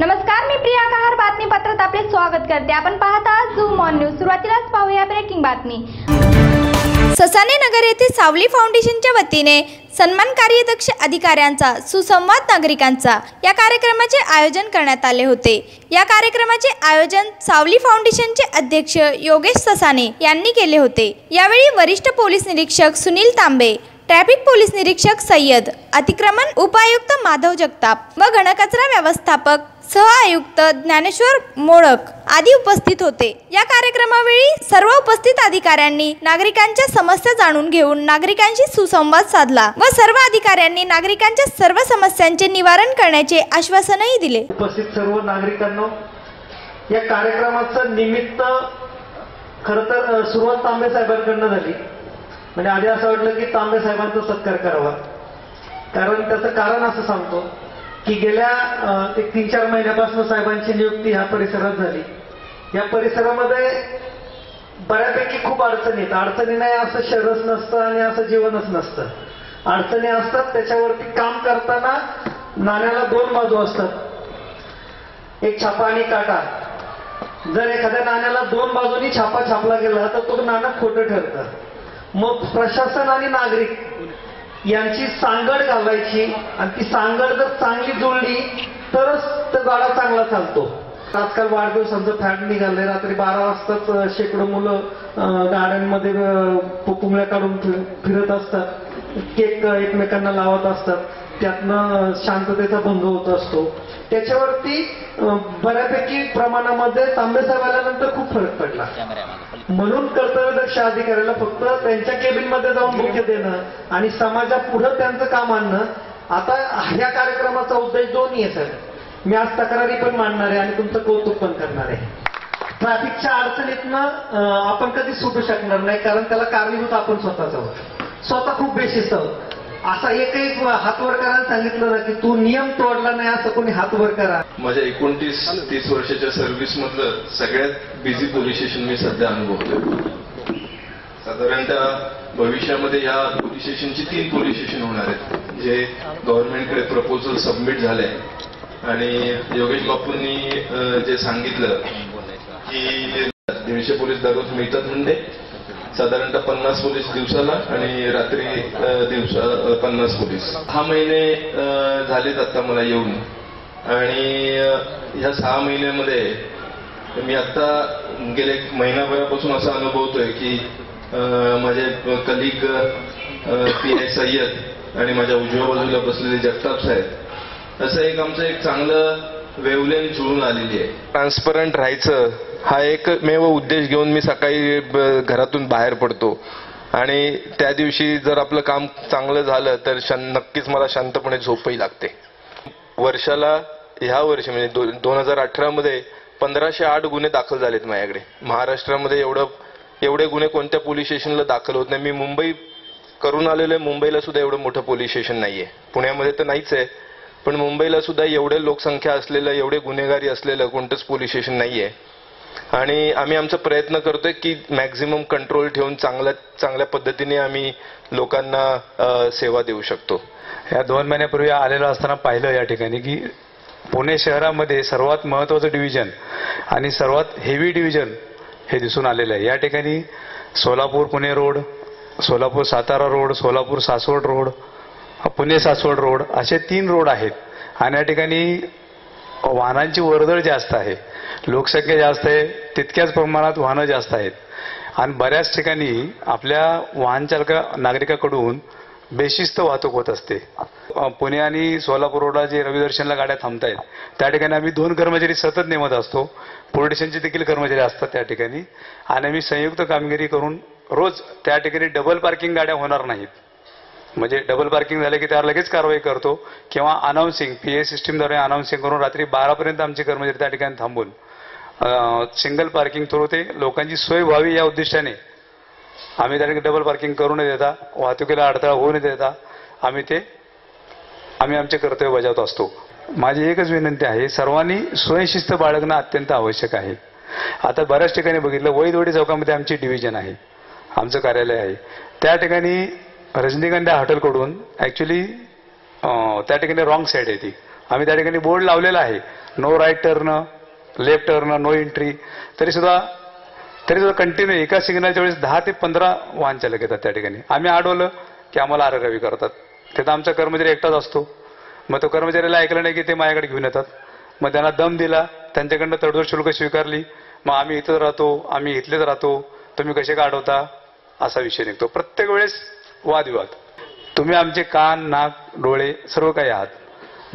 नमस्कार मी प्रिया कहार बातमीपत्रात आपले स्वागत करते. आपण पाहता आहात झूम ऑन न्यूज. सुरुवातीलाच पाहूया ब्रेकिंग बातमी. ससाने नगर येथे सावली फाउंडेशनच्या वतीने सन्मान कार्यदक्ष अधिकाऱ्यांचा सुसंवाद नागरिकांचा या कार्यक्रमाचे आयोजन करण्यात आले होते. या कार्यक्रमाचे आयोजन सावली फाउंडेशनचे अध्यक्ष योगेश ससाने यांनी केले होते. यावेळी वरिष्ठ पोलीस निरीक्षक सुनील तांबे ट्रॅफिक पोलीस निरीक्षक सय्यद अतिक्रमण उपायुक्त माधव जगताप व घनकचरा व्यवस्थापक सहआयुक्त ज्ञानेश्वर मोळक आदी उपस्थित होते. या कार्यक्रमावेळी सर्व उपस्थित अधिकाऱ्यांनी नागरिकांच्या समस्या जाणून घेऊन नागरिकांशी सुसंवाद साधला व सर्व अधिकाऱ्यांनी नागरिकांच्या सर्व समस्यांचे निवारण करण्याचे आश्वासनही दिले. उपस्थित सर्व नागरिकांना या कार्यक्रमाचं निमित्त खर तर सुरुवात तांबे साहेबांकडनं झाली. म्हणजे आधी असं वाटलं की तांबे साहेबांचा सत्कार करावा. कारण त्याचं कारण असं सांगतो की गेल्या एक तीन चार महिन्यापासून साहेबांची नियुक्ती ह्या परिसरात झाली. या परिसरामध्ये बऱ्यापैकी खूप अडचणी आहेत. अडचणी नाही असं शहरच नसतं आणि असं जीवनच नसतं. अडचणी असतात त्याच्यावरती काम करताना नाण्याला दोन बाजू असतात. एक छापा आणि काटा. जर एखाद्या नाण्याला दोन बाजूनी छापा छापला गेला तर तो नाणं खोटं ठरतं. मग प्रशासन आणि नागरिक यांची सांगड घालायची आणि ती सांगड जर चांगली जुळली तरच तो गाडा चांगला चालतो. आजकाल वाढदिवसांचं फॅड निघालंय. रात्री बारा वाजताच शेकडो मुलं गाड्यांमध्ये अं, पुंगळ्या काढून फिर- फिरत असतात. केक एकमेकांना लावत असतात. त्यातनं शांततेचा भंग होत असतो. त्याच्यावरती बऱ्यापैकी प्रमाणामध्ये तांबे साहेब आल्यानंतर खूप फरक पडला. म्हणून कर्तव्यदक्ष अधिकाऱ्याला फक्त त्यांच्या केबिनमध्ये जाऊन मुख्य देणं आणि समाजापुढं त्यांचं काम आणणं आता ह्या कार्यक्रमाचा उद्देश दोन्ही आहे सर मी आज तक्रारी पण मांडणार आहे आणि तुमचं कौतुक पण करणार आहे. ट्रॅफिकच्या अडचणीतनं आपण कधी सुटू शकणार नाही कारण त्याला कारणीभूत आपण स्वतःच आहोत. स्वतः खूप बेशिस्त आहोत. असा एकही हातवर करायला सांगितलं ना की तू नियम तोडला नाही असं कोणी हातवर करा. माझ्या एकोणतीस तीस वर्षाच्या सर्व्हिस मधलं सगळ्यात बिझी पोलीस स्टेशन मी सध्या अनुभवतोय. साधारणतः भविष्यामध्ये या पोलीस स्टेशनची तीन पोलीस स्टेशन होणार आहेत जे गव्हर्नमेंटकडे प्रपोजल सबमिट झाले आणि योगेश बापूंनी जे सांगितलं की दीडशे पोलीस दररोज मिळतात म्हणते साधारणतः पन्नास पोलीस दिवसाला आणि रात्री दिवसा पन्नास पोलीस. सहा महिने झालेत आता मला येऊन. आणि ह्या सहा महिन्यामध्ये मी आता गेले एक महिनाभरापासून असा अनुभवतोय की माझे कलिग पी एस सय्यद आणि माझ्या उजव्या बाजूला बसलेले जगताप साहेब असं एक आमचं एक चांगलं वेवलेन जुळून आलेली आहे. ट्रान्सपरंट राहायचं हा एकमेव उद्देश घेऊन मी सकाळी घरातून बाहेर पडतो. आणि त्या दिवशी जर आपलं काम चांगलं झालं तर नक्कीच मला शांतपणे झोपही लागते. वर्षाला ह्या वर्षी म्हणजे दोन हजार अठरामध्ये पंधराशे आठ गुन्हे दाखल झालेत माझ्याकडे. महाराष्ट्रामध्ये एवढं एवढे गुन्हे कोणत्या पोलीस स्टेशनला दाखल होत नाही. मी मुंबई करून आलेलो आहे. मुंबईला सुद्धा एवढं मोठं पोलीस स्टेशन नाहीये. पुण्यामध्ये तर नाहीच आहे. पण मुंबईला सुद्धा एवढे लोकसंख्या असलेलं एवढे गुन्हेगारी असलेलं कोणतंच पोलीस स्टेशन नाहीये. आणि आम्ही आमचा प्रयत्न करतोय की मॅक्झिमम कंट्रोल ठेवून चांगल्या चांगल्या पद्धतीने आम्ही लोकांना सेवा देऊ शकतो. या दोन महिन्यापूर्वी आलेलो असताना पाहिलं या ठिकाणी की पुणे शहरामध्ये सर्वात महत्वाचं डिव्हिजन आणि सर्वात हेवी डिव्हिजन हे दिसून आलेलं आहे. या ठिकाणी Solapur Pune road Solapur Satara road Solapur Saswad road Pune Saswad road असे तीन रोड आहेत. आणि या ठिकाणी वाहनांची वर्दळ जास्त आहे. लोकसंख्या जास्त आहे तितक्याच प्रमाणात वाहनं जास्त आहेत. आणि बऱ्याच ठिकाणी आपल्या वाहन चालका नागरिकाकडून बेशिस्त वाहतूक होत असते. पुणे आणि सोलापूर रोडला जे रविदर्शनला गाड्या थांबतायत त्या ठिकाणी आम्ही दोन कर्मचारी सतत नेमत असतो. पोलीस देखील कर्मचारी असतात त्या ठिकाणी. आणि आम्ही संयुक्त कामगिरी करून रोज त्या ठिकाणी डबल पार्किंग गाड्या होणार नाहीत. म्हणजे डबल पार्किंग झालं की त्यावर लगेच कारवाई करतो किंवा अनाऊन्सिंग पी ए सिस्टीमद्वारे अनाऊन्सिंग करून रात्री बारापर्यंत आमचे कर्मचारी त्या ठिकाणी थांबून. सिंगल पार्किंग थ्रू ते लोकांची सोय व्हावी या उद्देशाने आम्ही त्या ठिकाणी डबल पार्किंग करू न देता वाहतुकीला अडथळा होऊ न देता आम्ही ते आम्ही आमचे कर्तव्य बजावत असतो. माझी एकच विनंती आहे सर्वांनी स्वयंशिस्त बाळगणं अत्यंत आवश्यक आहे. आता बऱ्याच ठिकाणी बघितलं वैदवडी चौकामध्ये आमची डिव्हिजन आहे. आमचं कार्यालय आहे. त्या ठिकाणी रजनीगंधा हॉटेलकडून ॲक्च्युली त्या ठिकाणी रॉंग साईड आहे ती. आम्ही त्या ठिकाणी बोर्ड लावलेला आहे. No right turn left turn no entry तरी सुद्धा तरी सुद्धा कंटिन्यू एका सिग्नलच्या वेळेस दहा ते पंधरा वाहन चालक येतात त्या ठिकाणी. आम्ही अडवलं की आम्हाला आरगावी करतात. तिथं आमचा कर्मचारी एकटाच असतो. मग तो कर्मचाऱ्याला ऐकलं नाही की ते माझ्याकडे घेऊन येतात. मग त्यांना दम दिला. त्यांच्याकडनं तडजोड शुल्क स्वीकारली. मग आम्ही इथंच राहतो. आम्ही इथलेच राहतो. तुम्ही कसे काढवता? असा विषय निघतो. प्रत्येक वेळेस वादविवाद. तुम्ही आमचे कान नाक डोळे सर्व काही आहात.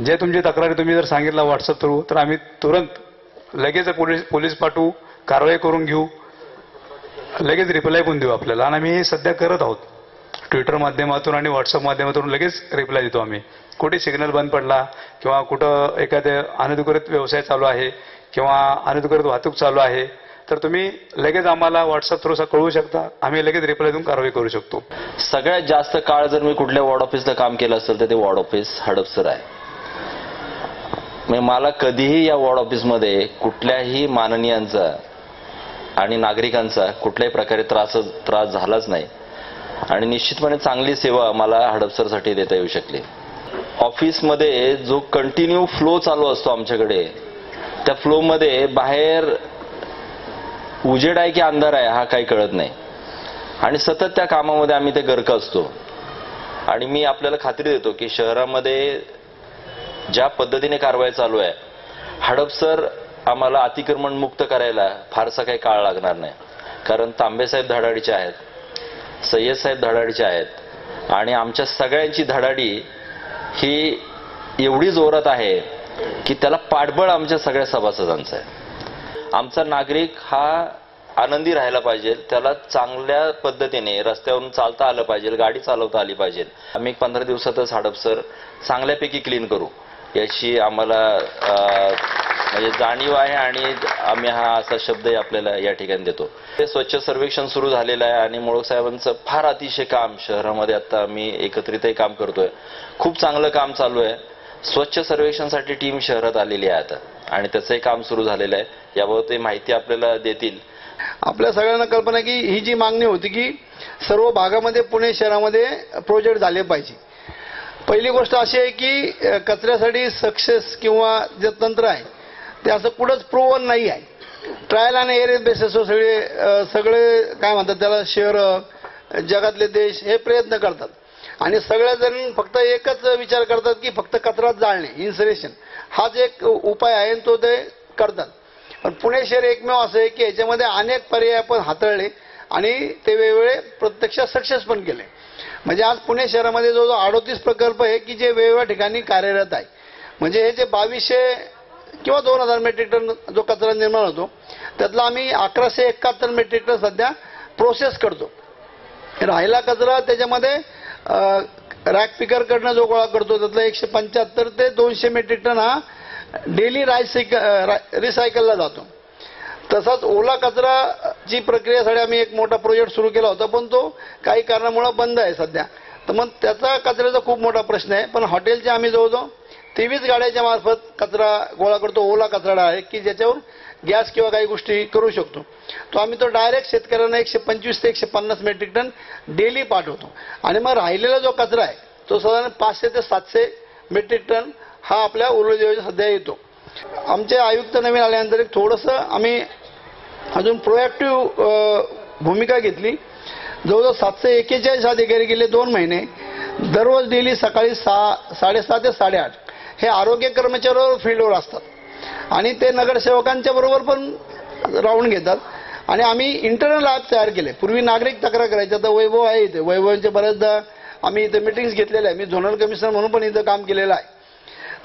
जे तुमची तक्रारी तुम्ही जर सांगितलं व्हॉट्सअप थ्रू तर आम्ही तुरंत लगेच पोलीस पोलीस पाठवू कारवाई करून घेऊ. लगेच रिप्लाय पण देऊ आपल्याला. आणि आम्ही हे सध्या करत आहोत. ट्विटर माध्यमातून आणि व्हॉट्सअप माध्यमातून लगेच रिप्लाय देतो आम्ही. कुठे सिग्नल बंद पडला किंवा कुठं एखाद्या अनधिकृत व्यवसाय चालू आहे किंवा अनधिकृत वाहतूक चालू आहे तर तुम्ही लगेच आम्हाला व्हॉट्सअप थ्रू कळवू शकता. आम्ही लगेच रिप्लाय देऊन कारवाई करू शकतो. सगळ्यात जास्त काळ जर मी कुठल्या वॉर्ड ऑफिसला काम केलं असेल तर ते वॉर्ड ऑफिस हडपसर आहे. म्हणजे मला कधीही या वॉर्ड ऑफिसमध्ये कुठल्याही माननीयांचा आणि नागरिकांचा कुठल्याही प्रकारे त्रास त्रास झालाच नाही. आणि निश्चितपणे चांगली सेवा मला हडपसरसाठी देता येऊ शकली. ऑफिसमध्ये जो कंटिन्यू फ्लो चालू असतो आमच्याकडे त्या फ्लोमध्ये बाहेर उजेड आहे की अंधार आहे हा काही कळत नाही. आणि सतत त्या कामामध्ये आम्ही ते गर्क असतो. आणि मी आपल्याला खात्री देतो की शहरामध्ये ज्या पद्धतीने कारवाई चालू आहे हडपसर आम्हाला अतिक्रमण मुक्त करायला फारसा काही काळ लागणार नाही. कारण तांबेसाहेब धडाडीचे आहेत सय्यदसाहेब धडाडीचे आहेत आणि आमच्या सगळ्यांची धडाडी ही एवढी जोरात आहे की त्याला पाठबळ आमच्या सगळ्या सभासदांचं आहे. आमचा नागरिक हा आनंदी राहायला पाहिजे. त्याला चांगल्या पद्धतीने रस्त्यावरून चालता आलं पाहिजे गाडी चालवता आली पाहिजे. आम्ही एक पंधरा दिवसातच हडपसर चांगल्यापैकी क्लीन करू. याची आम्हाला म्हणजे जाणीव आहे आणि आम्ही हा असा शब्दही आपल्याला या ठिकाणी देतो. ते स्वच्छ सर्वेक्षण सुरू झालेलं आहे आणि मोळक साहेबांचं फार अतिशय काम शहरामध्ये आता आम्ही एकत्रितही काम करतोय. खूप चांगलं काम चालू आहे. स्वच्छ सर्वेक्षणसाठी टीम शहरात आलेली आहे आता. आणि त्याचंही काम सुरू झालेलं आहे. याबाबत माहिती आपल्याला देतील. आपल्या सगळ्यांना कल्पना की ही जी मागणी होती की सर्व भागामध्ये पुणे शहरामध्ये प्रोजेक्ट झाले पाहिजे. पहिली गोष्ट अशी आहे की कचऱ्यासाठी सक्सेस किंवा जे तंत्र आहे ते असं कुठंच प्रोवन नाही आहे. ट्रायल आणि एअर बेसिसवर सगळे सगळे काय म्हणतात त्याला शहरं जगातले देश हे प्रयत्न करतात. आणि सगळेजण फक्त एकच विचार करतात की फक्त कचराच जाळणे इन्सरेशन हाच एक उपाय आहे तो ते करतात. पण पुणे शहर एकमेव असं आहे की याच्यामध्ये अनेक पर्याय आपण हाताळले आणि ते वेगवेगळे प्रत्यक्षात सक्सेस पण केले. म्हणजे आज पुणे शहरामध्ये जो जो अडोतीस प्रकल्प आहे की जे वेगवेगळ्या ठिकाणी कार्यरत आहे. म्हणजे हे जे बावीसशे किंवा दोन हजार मेट्रिक टन जो कचरा निर्माण होतो त्यातला आम्ही अकराशे एकाहत्तर मेट्रिक टन सध्या प्रोसेस करतो. राहिला कचरा त्याच्यामध्ये रॅक पिकरकडनं जो गोळा करतो त्यातला एकशे पंच्याहत्तर ते दोनशे मेट्रिक टन हा डेली रायसायकल रिसायकलला जातो. तसाच ओला कचराची प्रक्रियेसाठी आम्ही एक मोठा प्रोजेक्ट सुरू केला होता पण तो काही कारणामुळे बंद आहे सध्या. तर मग त्याचा कचऱ्याचा खूप मोठा प्रश्न आहे पण हॉटेलचे आम्ही जवळजवळ तेवीस गाड्याच्या मार्फत कचरा गोळा करतो ओला कचरा आहे की ज्याच्यावर गॅस किंवा काही गोष्टी करू शकतो. तो आम्ही तो डायरेक्ट शेतकऱ्यांना एकशे पंचवीस ते एकशे पन्नास मेट्रिक टन डेली पाठवतो. आणि मग राहिलेला जो कचरा आहे तो साधारण पाचशे ते सातशे मेट्रिक टन हा आपल्या उर्वरित सध्या येतो. आमचे आयुक्त नवीन आल्यानंतर एक थोडंसं आम्ही अजून प्रोएक्टिव्ह भूमिका घेतली. जवळजवळ सातशे एक्केचाळीस अधिकारी गेले दोन महिने. दररोज डेली सकाळी सहा साडेसहा ते साडेआठ हे आरोग्य कर्मचाऱ्यावर फील्डवर असतात. आणि ते नगरसेवकांच्या बरोबर पण राहून घेतात. आणि आम्ही इंटरनल ॲप तयार केले. पूर्वी नागरिक तक्रार करायचे. आता वैभव आहे इथे. वैभवांचे बऱ्याचदा आम्ही इथे मिटिंग्स घेतलेल्या आहे मी झोनल कमिशनर म्हणून पण इथं काम केलेलं आहे.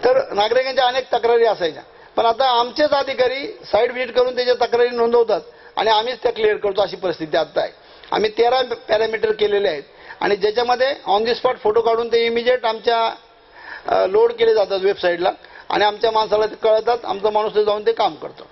तर नागरिकांच्या अनेक तक्रारी असायच्या. पण आता आमचेच अधिकारी साईड व्हिजिट करून त्याच्या तक्रारी नोंदवतात. आणि आम्हीच त्या क्लिअर करतो अशी परिस्थिती आता आहे. आम्ही तेरा पॅरामीटर केलेले आहेत. आणि ज्याच्यामध्ये ऑन दी स्पॉट फोटो काढून ते इमिजिएट आमच्या लोड केले जातात वेबसाईटला आणि आमच्या माणसाला ते कळतात आमचा माणूस ते जाऊन ते काम करतो.